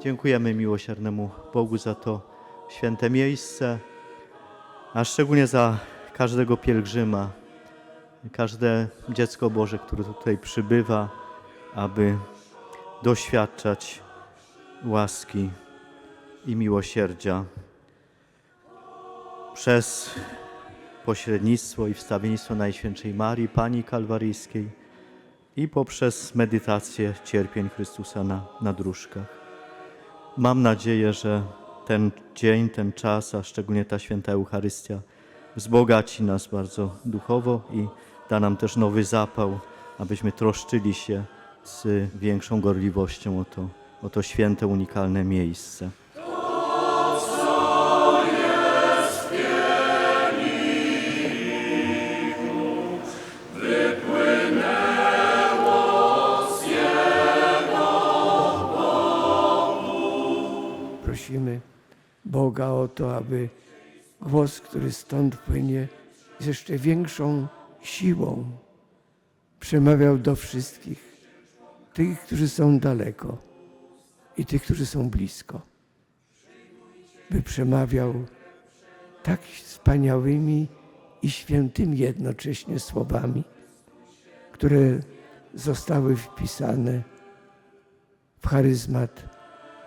Dziękujemy miłosiernemu Bogu za to święte miejsce, a szczególnie za każdego pielgrzyma, każde dziecko Boże, które tutaj przybywa, aby doświadczać łaski i miłosierdzia przez pośrednictwo i wstawiennictwo Najświętszej Marii, Pani Kalwaryjskiej i poprzez medytację cierpień Chrystusa na, na dróżkach. Mam nadzieję, że ten dzień, ten czas, a szczególnie ta święta Eucharystia wzbogaci nas bardzo duchowo i da nam też nowy zapał, abyśmy troszczyli się z większą gorliwością o to, o to święte, unikalne miejsce. Prosimy Boga o to, aby głos, który stąd płynie, z jeszcze większą siłą przemawiał do wszystkich, tych, którzy są daleko i tych, którzy są blisko. By przemawiał tak wspaniałymi i świętymi jednocześnie słowami, które zostały wpisane w charyzmat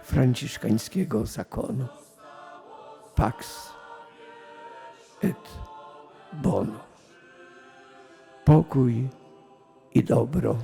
franciszkańskiego zakonu. Pax et bono. Pokój i dobro